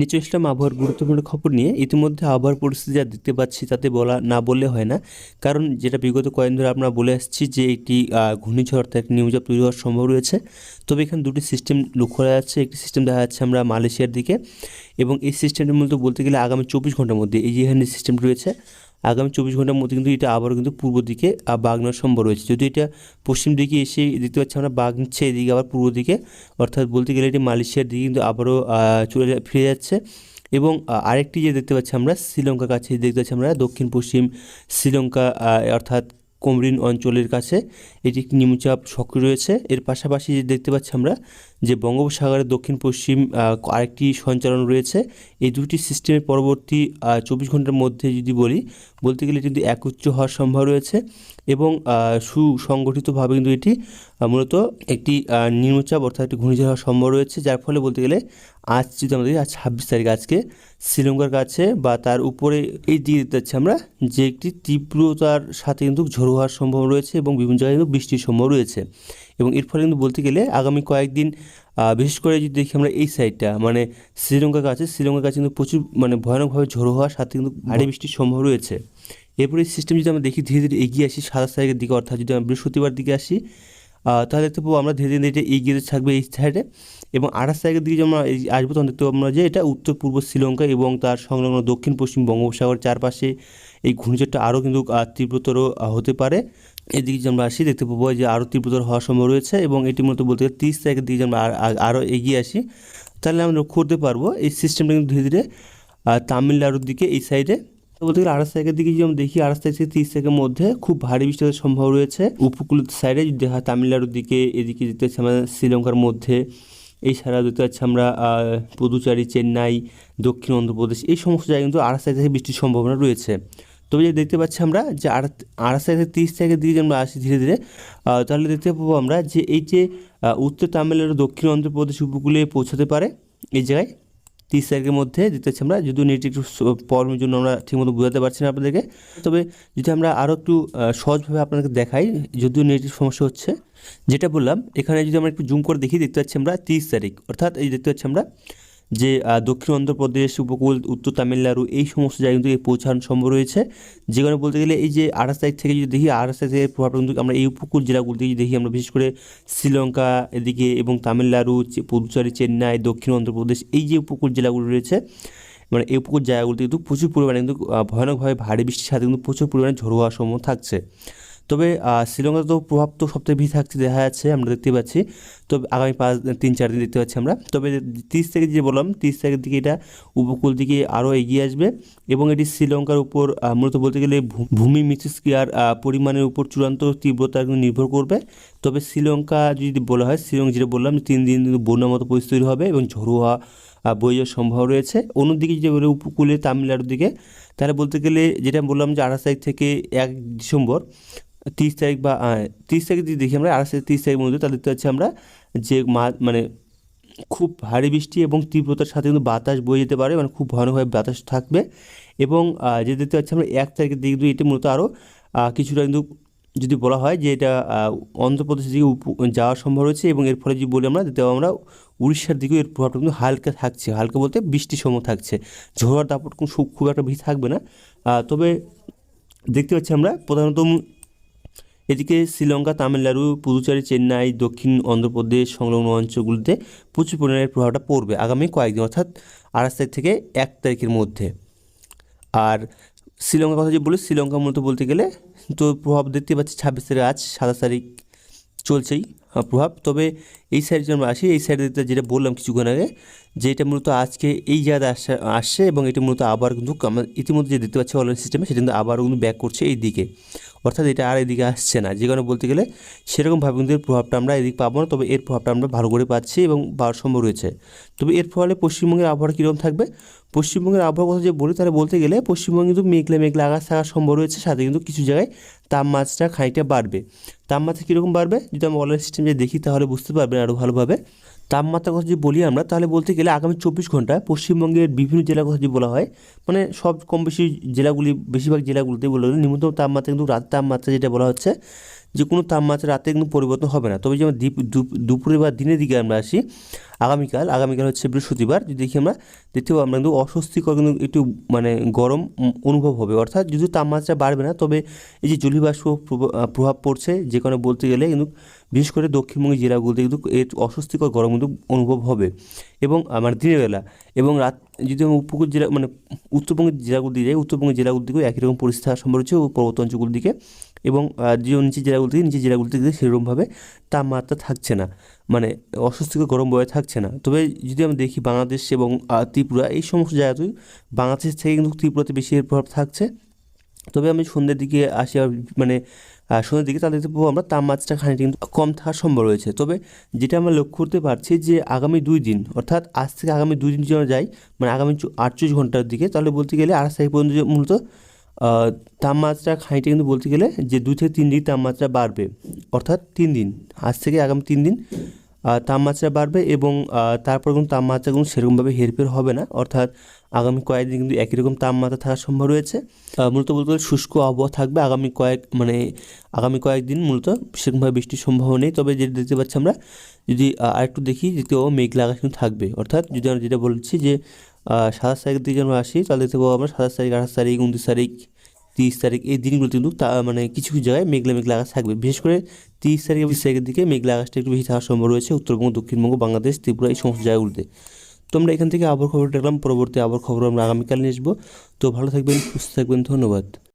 নিচে ইসলাম আবহাওয়ার গুরুত্বপূর্ণ খবর নিয়ে ইতিমধ্যে আবহাওয়ার পরিস্থিতি যা দেখতে পাচ্ছি তাতে বলা না বললে হয় না। কারণ যেটা বিগত কয়েকদিন ধরে আমরা বলে আসছি যে একটি ঘূর্ণিঝড় অর্থাৎ একটি নিউজাপ তৈরি হওয়ার সম্ভব রয়েছে। তবে এখানে দুটি সিস্টেম লক্ষ্য করা যাচ্ছে। একটি সিস্টেম দেখা যাচ্ছে আমরা মালয়েশিয়ার দিকে এবং এই সিস্টেমটি মূলত বলতে গেলে আগামী চব্বিশ ঘণ্টার মধ্যে এই যে এখানে সিস্টেম রয়েছে আগামী চব্বিশ ঘণ্টার মধ্যে কিন্তু এটা আবারও কিন্তু পূর্ব দিকে বাগনার সম্ভব রয়েছে। যদি এটা পশ্চিম দিকে এসে দেখতে পাচ্ছি আমরা বাঘ নিচ্ছে, এদিকে আবার পূর্ব দিকে, অর্থাৎ বলতে গেলে এটি মালয়েশিয়ার দিকে কিন্তু আবারও চলে ফিরে যাচ্ছে। এবং আরেকটি যে দেখতে পাচ্ছি আমরা, শ্রীলঙ্কার কাছে দেখতে পাচ্ছি আমরা দক্ষিণ পশ্চিম শ্রীলঙ্কা অর্থাৎ কোমরিন অঞ্চলের কাছে এটি একটি নিম্নচাপ সক্রিয় রয়েছে। এর পাশাপাশি যে দেখতে পাচ্ছি আমরা যে বঙ্গোপসাগরের দক্ষিণ পশ্চিম আরেকটি সঞ্চালন রয়েছে। এই দুটি সিস্টেমের পরবর্তী চব্বিশ ঘণ্টার মধ্যে যদি বলি, বলতে গেলে কিন্তু একত্র হওয়ার সম্ভব রয়েছে এবং সুসংগঠিতভাবে কিন্তু এটি মূলত একটি নিম্নচাপ অর্থাৎ একটি ঘূর্ণিঝড় হওয়ার সম্ভব রয়েছে, যার ফলে বলতে গেলে আজ যদি আমরা দেখি ছাব্বিশ তারিখ আজকে, শ্রীলঙ্কার কাছে বা তার উপরে এই দিকে দেখতে পাচ্ছি আমরা যে একটি তীব্রতার সাথে কিন্তু ঝোড়ো হওয়ার সম্ভব রয়েছে এবং বিভিন্ন জায়গায় কিন্তু বৃষ্টির সম্ভব রয়েছে। এবং এর ফলে কিন্তু বলতে গেলে আগামী কয়েকদিন বিশেষ করে যদি দেখি আমরা এই সাইডটা মানে শ্রীলঙ্কার কাছে শ্রীলঙ্কার কাছে কিন্তু প্রচুর মানে ভয়ানকভাবে ঝোড়ো হওয়ার সাথে কিন্তু ভারী বৃষ্টির সম্ভব রয়েছে। এরপরে সিস্টেম যদি আমরা দেখি, ধীরে ধীরে এগিয়ে আসি সাতাশ তারিখের দিকে, অর্থাৎ যদি আমরা বৃহস্পতিবার দিকে আসি তাহলে দেখতে পাবো আমরা ধীরে ধীরে এগিয়ে থাকবে এই সাইডে এবং আঠাশ তারিখের দিকে যখন আসব, তখন দেখতে পাবো আমরা যে এটা উত্তর, পূর্ব শ্রীলঙ্কা এবং তার সংলগ্ন দক্ষিণ, পশ্চিম বঙ্গোপসাগর চারপাশে এই ঘূর্ণিঝড়টা আরও কিন্তু তীব্রতর হতে পারে। এদিকে যদি আমরা আসি, দেখতে পাবো যে আরও তীব্রতর হওয়ার সম্ভব রয়েছে এবং এটি মূলত বলতে গেলে তিরিশ তারিখের দিকে আমরা আর- আর- আরও এগিয়ে আসি, তাহলে আমরা লক্ষ্য করতে পারব এই সিস্টেমটা কিন্তু ধীরে ধীরে তামিলনাড়ুর দিকে এই সাইডে তো বলতে গেলে আঠাশ তারিখের দিকে যদি আমরা দেখি আঠাশ তারিখ থেকে তিরিশ তারিখের মধ্যে খুব ভারী বৃষ্টি হওয়ার সম্ভব রয়েছে। উপকূল সাইডে যদি দেখা তামিলনাড়ুর দিকে, এদিকে দেখতে পাচ্ছি আমরা শ্রীলঙ্কার মধ্যে। এই ছাড়া দেখতে পাচ্ছি আমরা পুদুচারি, চেন্নাই, দক্ষিণ অন্ধ্রপ্রদেশ, এই সমস্ত জায়গায় কিন্তু আঠাশ তারিখ থেকে বৃষ্টির সম্ভাবনা রয়েছে। তবে যে দেখতে পাচ্ছি আমরা যে আঠাশ তারিখ থেকে তিরিশ তারিখের দিকে আমরা আসি ধীরে ধীরে তাহলে দেখতে পাবো আমরা যে এই যে উত্তর তামিলনাড়ু, দক্ষিণ অন্ধ্রপ্রদেশ উপকূলে পৌঁছাতে পারে এই জায়গায়। তিরিশ তারিখের মধ্যে দিতে পাচ্ছি আমরা, যদিও নেট একটু প্রবলেমের জন্য আমরা ঠিকমতো বোঝাতে পারছি না আপনাদেরকে। তবে যদি আমরা আরও একটু সহজভাবে আপনাদেরকে দেখাই, যদিও নেটের সমস্যা হচ্ছে, যেটা বললাম, এখানে যদি আমরা একটু জুম করে দেখি, দেখতে পাচ্ছি আমরা তিরিশ তারিখ, অর্থাৎ এই দেখতে পাচ্ছি আমরা যে দক্ষিণ অন্ধ্রপ্রদেশ, উপকূল, উত্তর তামিলনাড়ু এই সমস্ত জায়গা কিন্তু এই পৌঁছানো সম্ভব রয়েছে। যেখানে বলতে গেলে এই যে আঠাশ তারিখ থেকে যদি দেখি, আঠাশ তারিখ থেকে প্রভাবটা কিন্তু আমরা এই উপকূল জেলাগুলিতে যদি দেখি, আমরা বিশেষ করে শ্রীলঙ্কা এদিকে এবং তামিলনাড়ু পুদুচেরি, চেন্নাই, দক্ষিণ অন্ধ্রপ্রদেশ এই যে উপকূল জেলাগুলি রয়েছে মানে এই উপকূল জায়গাগুলিতে কিন্তু প্রচুর পরিমাণে কিন্তু ভয়ানকভাবে ভারী বৃষ্টির সাথে কিন্তু প্রচুর পরিমাণে ঝড়ো হওয়ার থাকছে। তবে আহ, শ্রীলঙ্কাতে তো প্রভাব তো সবথেকে বেশি থাকছে দেখা যাচ্ছে আমরা দেখতে পাচ্ছি। তবে আগামী পাঁচ তিন চার দিন দেখতে পাচ্ছি আমরা। তবে তিরিশ থেকে যে বললাম তিরিশ তারিখের দিকে এটা উপকূল দিকে আরও এগিয়ে আসবে এবং এটি শ্রীলঙ্কার উপর মূলত বলতে গেলে ভূমি মিথস্ক্রিয়ার পরিমাণের উপর চূড়ান্ত তীব্রতা নির্ভর করবে। তবে শ্রীলঙ্কা যদি বলা হয় শ্রীলঙ্কা যেটা বললাম তিন দিন বন্যার মতো পরিস্থিতি হবে এবং ঝড়ো হওয়া আহ, বয়ে যাওয়ার সম্ভব রয়েছে। অন্যদিকে যদি বলে উপকূলে তামিলনাড়ুর দিকে তাহলে বলতে গেলে যেটা বললাম যে আঠাশ তারিখ থেকে এক ডিসেম্বর তিরিশ তারিখ বা তিরিশ তারিখ যদি দেখি আমরা থেকে তিরিশ তারিখ মধ্যে তাহলে দেখতে পাচ্ছি আমরা যে মানে খুব ভারী বৃষ্টি এবং তীব্রতার সাথে কিন্তু বাতাস বয়ে যেতে পারে মানে খুব ভয়ানকভাবে বাতাস থাকবে এবং যে দেখতে পাচ্ছি আমরা এক তারিখের দিকে কিন্তু এটি মূলত আরও কিছুটা কিন্তু যদি বলা হয় যে এটা অন্ধ্রপ্রদেশের দিকে যাওয়ার সম্ভব রয়েছে এবং এর ফলে যদি বলি আমরা, দেখতে আমরা উড়িষ্যার দিকেও এর প্রভাবটা কিন্তু হালকা থাকছে, হালকা বলতে বৃষ্টির সময় থাকছে ঝোড়ার দাপট খুব খুব একটা বেশি থাকবে না। তবে দেখতে পাচ্ছি আমরা প্রধানত এদিকে শ্রীলঙ্কা, তামিলনাড়ু, পুদুচেরি, চেন্নাই, দক্ষিণ অন্ধ্রপ্রদেশ সংলগ্ন অঞ্চলগুলিতে প্রচুর পরিমাণে প্রভাবটা পড়বে আগামী কয়েকদিন, অর্থাৎ আঠাশ তারিখ থেকে এক তারিখের মধ্যে। আর শ্রীলঙ্কার কথা যে বলি, শ্রীলঙ্কা মূলত বলতে গেলে তো প্রভাব দেখতে পাচ্ছি ছাব্বিশ তারিখ, আজ সাতাশ তারিখ চলছেই প্রভাব। তবে এই সাইডে আমরা আসি, এই সাইডে যেটা বললাম কিছুক্ষণ আগে, যে এটা মূলত আজকে এই জায়গায় আসছে আসছে এবং এটা মূলত আবার কিন্তু আমরা ইতিমধ্যে যে দেখতে পাচ্ছি অনলাইন সিস্টেমে সেটা কিন্তু আবারও কিন্তু ব্যাক করছে এই দিকে। অর্থাৎ এটা আর এদিকে আসছে না। যে কারণে বলতে গেলে সেরকমভাবে কিন্তু এর প্রভাবটা আমরা এদিক পাবো না, তবে এর প্রভাবটা আমরা ভালো করে পাচ্ছি এবং পাওয়ার সম্ভব রয়েছে। তবে এর ফলে পশ্চিমবঙ্গের আবহাওয়া কীরকম থাকবে? পশ্চিমবঙ্গের আবহাওয়ার কথা যে বলি, তাহলে বলতে গেলে পশ্চিমবঙ্গে কিন্তু মেঘলা মেঘলা আকাশ থাকার সম্ভব রয়েছে, সাথে কিন্তু কিছু জায়গায় তাপমাত্রা খানিকটা বাড়বে। তাপমাত্রা কীরকম বাড়বে? যদি আমরা অনলাইন সিস্টেম যে দেখি, তাহলে বুঝতে পারবেন আরও ভালোভাবে। তাপমাত্রার কথা যদি বলি আমরা, তাহলে বলতে গেলে আগামী চব্বিশ ঘন্টায় পশ্চিমবঙ্গের বিভিন্ন জেলার কথা যদি বলা হয় মানে সব কম বেশি জেলাগুলি, বেশিরভাগ জেলাগুলিতে বলা হলে, নিম্নতম তাপমাত্রা কিন্তু রাত তাপমাত্রা যেটা বলা হচ্ছে যে কোনো তাপমাত্রা রাতে কিন্তু পরিবর্তন হবে না। তবে যেমন দুপুরে বা দিনের দিকে আমরা আসি, আগামীকাল আগামীকাল হচ্ছে বৃহস্পতিবার, যদি দেখি আমরা দেখতে পাবো আমরা কিন্তু অস্বস্তিকর কিন্তু একটু মানে গরম অনুভব হবে। অর্থাৎ যদি তাপমাত্রা বাড়বে না, তবে এই যে জলীয়বাষ্প প্রভ- প্রভাব পড়ছে, যে কারণে বলতে গেলে কিন্তু বিশেষ করে দক্ষিণবঙ্গের জেলাগুলোতে কিন্তু এর অস্বস্তিকর গরম কিন্তু অনুভব হবে। এবং আমার দিনের বেলা, এবং রাত, যদি আমি উপকূল জেলা মানে উত্তরবঙ্গের জেলাগুলো দিয়ে যাই, উত্তরবঙ্গের জেলাগুলো দিকেও একই রকম পরিস্থিতি সম্ভব রয়েছে, ও পর্বত অঞ্চলগুলোর দিকে। এবং যে নিচের জেলাগুলো থেকে নিচের জেলাগুলো থেকে সেরকমভাবে তাপমাত্রা থাকছে না। মানে অস্বস্তিকর গরম বয়ে থাকছে না। তবে যদি আমরা দেখি বাংলাদেশ এবং ত্রিপুরা, এই সমস্ত জায়গাতেই বাংলাদেশ থেকে কিন্তু ত্রিপুরাতে বেশি এর প্রভাব থাকছে। তবে আমি সন্ধ্যের দিকে আসি মানে সন্ধ্যের দিকে পাবো আমরা তাপমাত্রা খানিকটা কিন্তু কম থাকার সম্ভব রয়েছে। তবে যেটা আমরা লক্ষ্য করতে পারছি যে আগামী দুই দিন, অর্থাৎ আজ থেকে আগামী দুই দিন যদি আমরা যাই মানে আগামী আটচল্লিশ ঘণ্টার দিকে, তাহলে বলতে গেলে আঠাশ তারিখ পর্যন্ত মূলত তাপমাত্রা খানিকটা কিন্তু বলতে গেলে যে দু থেকে তিন ডিগ্রি তাপমাত্রা বাড়বে, অর্থাৎ তিন দিন, আজ থেকে আগামী তিন দিন তাপমাত্রা বাড়বে এবং তারপর কিন্তু তাপমাত্রা কিন্তু সেরকমভাবে হেরফের হবে না। অর্থাৎ আগামী কয়েকদিন কিন্তু একই রকম তাপমাত্রা থাকার সম্ভব রয়েছে। মূলত বলতে গেলে শুষ্ক আবহাওয়া থাকবে আগামী কয়েক মানে আগামী কয়েকদিন মূলত সেরকমভাবে বৃষ্টির সম্ভাবনা নেই। তবে যেটা দেখতে পাচ্ছি আমরা, যদি আরেকটু দেখি, দেখতে পাবো মেঘলা আকাশ কিন্তু থাকবে। অর্থাৎ যদি আমরা যেটা বলছি যে সাতাশ তারিখের দিকে আমরা আসি, তাহলে দেখতে পাবো আমরা সাতাশ তারিখ, আঠাশ তারিখ, উনত্রিশ তারিখ তিরিশ তারিখ এই দিনগুলো কিন্তু তা মানে কিছু কিছু জায়গায় মেঘলা মেঘলা আকাশ থাকবে। বিশেষ করে তিরিশ তারিখ বিশ তারিখের দিকে মেঘলা আকাশটা একটু বেশি থাকার সম্ভব রয়েছে উত্তরবঙ্গ, দক্ষিণবঙ্গ, বাংলাদেশ, ত্রিপুরা এই সমস্ত জায়গাগুলোতে। তো আমরা এখান থেকে আবার খবর দেখলাম। পরবর্তী আবার খবর আমরা আগামীকাল নিয়ে আসব। তো ভালো থাকবেন, সুস্থ থাকবেন, ধন্যবাদ।